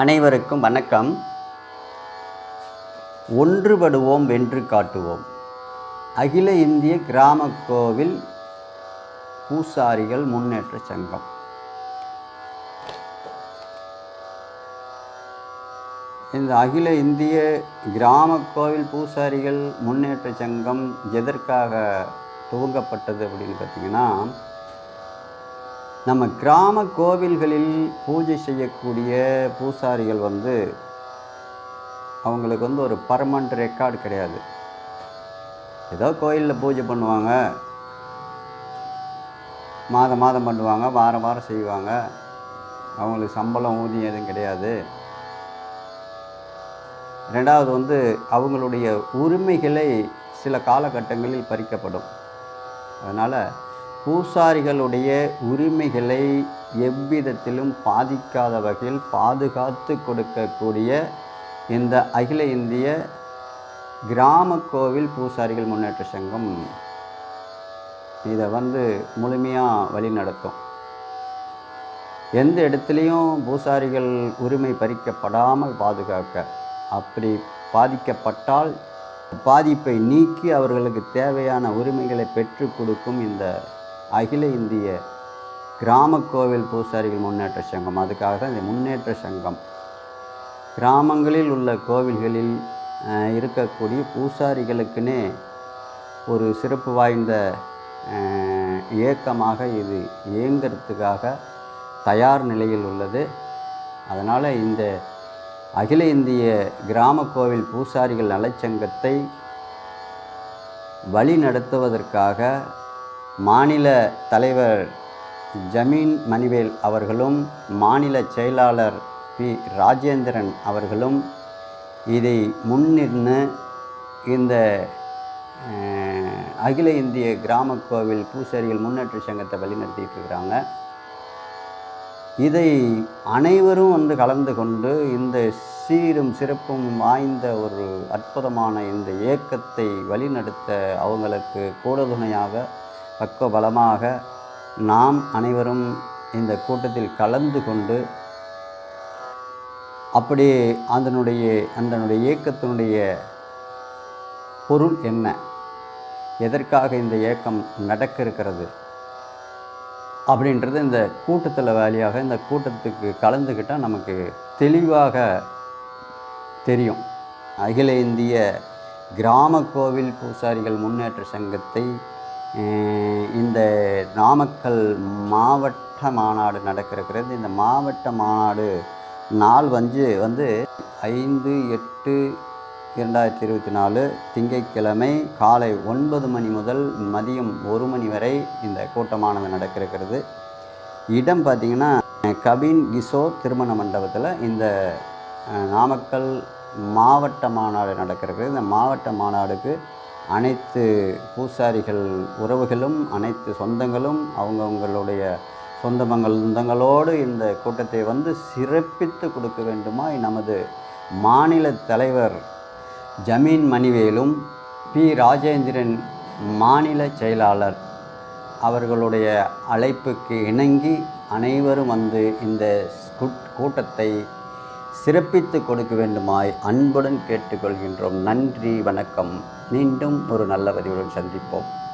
அனைவருக்கும் வணக்கம். ஒன்றுபடுவோம் வென்று காட்டுவோம். அகில இந்திய கிராம கோவில் பூசாரிகள் முன்னேற்ற சங்கம். இந்த அகில இந்திய கிராம கோவில் பூசாரிகள் முன்னேற்ற சங்கம் எதற்காக துவங்கப்பட்டது அப்படின்னு பார்த்தீங்கன்னா நம்ம கிராம கோவில்களில் பூஜை செய்யக்கூடிய பூசாரிகள் வந்து அவங்களுக்கு வந்து ஒரு பர்மனண்ட் ரெக்கார்டு கிடையாது. ஏதோ கோயிலில் பூஜை பண்ணுவாங்க. மாதம் மாதம் பண்ணுவாங்க வாரம் வாரம் செய்வாங்க. அவங்களுக்கு சம்பளம் ஊதியம் எதுவும் கிடையாது. ரெண்டாவது வந்து அவங்களுடைய உரிமைகளை சில காலகட்டங்களில் பறிக்கப்படும். அதனால் பூசாரிகளுடைய உரிமைகளை எவ்விதத்திலும் பாதிக்காத வகையில் பாதுகாத்து கொடுக்கக்கூடிய இந்த அகில இந்திய கிராம கோவில் பூசாரிகள் முன்னேற்ற சங்கம். இதை வந்து முழுமையாக வழி நடத்தும். எந்த இடத்துலையும் பூசாரிகள் உரிமை பறிக்கப்படாமல் பாதுகாக்க. அப்படி பாதிக்கப்பட்டால் பாதிப்பை நீக்கி அவர்களுக்கு தேவையான உரிமைகளை பெற்றுக் கொடுக்கும் இந்த அகில இந்திய கிராம கோவில் பூசாரிகள் முன்னேற்ற சங்கம். அதுக்காக தான் இந்த முன்னேற்ற சங்கம். கிராமங்களில் உள்ள கோவில்களில் இருக்கக்கூடிய பூசாரிகளுக்குன்னே ஒரு சிறப்பு வாய்ந்த இயக்கமாக இது இயங்கிறதுக்காக தயார் நிலையில் உள்ளது. அதனால் இந்த அகில இந்திய கிராம கோவில் பூசாரிகள் நலச்சங்கத்தை வழி நடத்துவதற்காக மாநில தலைவர் ஜமீன் மணிவேல் அவர்களும் மாநில செயலாளர் பி. ராஜேந்திரன் அவர்களும் இதை முன்னின்று இந்த அகில இந்திய கிராம கோவில் பூசாரிகள் முன்னேற்ற சங்கத்தை வழிநடத்திட்டு இருக்கிறாங்க இதை அனைவரும் வந்து கலந்து கொண்டு இந்த சீரும் சிறப்பும் வாய்ந்த ஒரு அற்புதமான இந்த இயக்கத்தை வழிநடத்த அவங்களுக்கு கூடதுணையாக பக்க பலமாக நாம் அனைவரும் இந்த கூட்டத்தில் கலந்து கொண்டு அப்படி அதனுடைய அதனுடைய இயக்கத்தினுடைய பொருள் என்ன? எதற்காக இந்த இயக்கம் நடக்க இருக்கிறது அப்படின்றது இந்த கூட்டத்தில் வேலையாக இந்த கூட்டத்துக்கு கலந்துக்கிட்டால் நமக்கு தெளிவாக தெரியும். அகில இந்திய கிராம கோவில் பூசாரிகள் முன்னேற்ற சங்கத்தை இந்த நாமக்கல் மாவட்ட மாநாடு நடக்கிறது இந்த மாவட்ட மாநாடு நாள் வந்து வந்து ஐந்து எட்டு இரண்டாயிரத்தி இருபத்தி நாலு திங்கட்கிழமை காலை ஒன்பது மணி முதல் மதியம் ஒரு மணி வரை இந்த கூட்டமானது நடக்கிறது இடம் பார்த்திங்கன்னா கபின் கிசோ திருமண மண்டபத்தில் இந்த நாமக்கல் மாவட்ட மாநாடு நடக்கிறது இந்த மாவட்ட மாநாடுக்கு அனைத்து பூசாரிகள் உறவுகளும் அனைத்து சொந்தங்களும் அவங்கவுங்களுடைய சொந்த பந்தங்களோடு இந்த கூட்டத்தை வந்து சிறப்பித்து கொடுக்க வேண்டுமாய் நமது மாநில தலைவர் ஜமீன் மணிவேலும் பி. ராஜேந்திரன் மாநில செயலாளர் அவர்களுடைய அழைப்புக்கு இணங்கி அனைவரும் வந்து இந்த கூட்- கூட்டத்தை சிறப்பித்து கொடுக்க வேண்டுமாய் அன்புடன் கேட்டுக்கொள்கின்றோம். நன்றி வணக்கம். மீண்டும் ஒரு நல்ல பதிவுடன் சந்திப்போம்.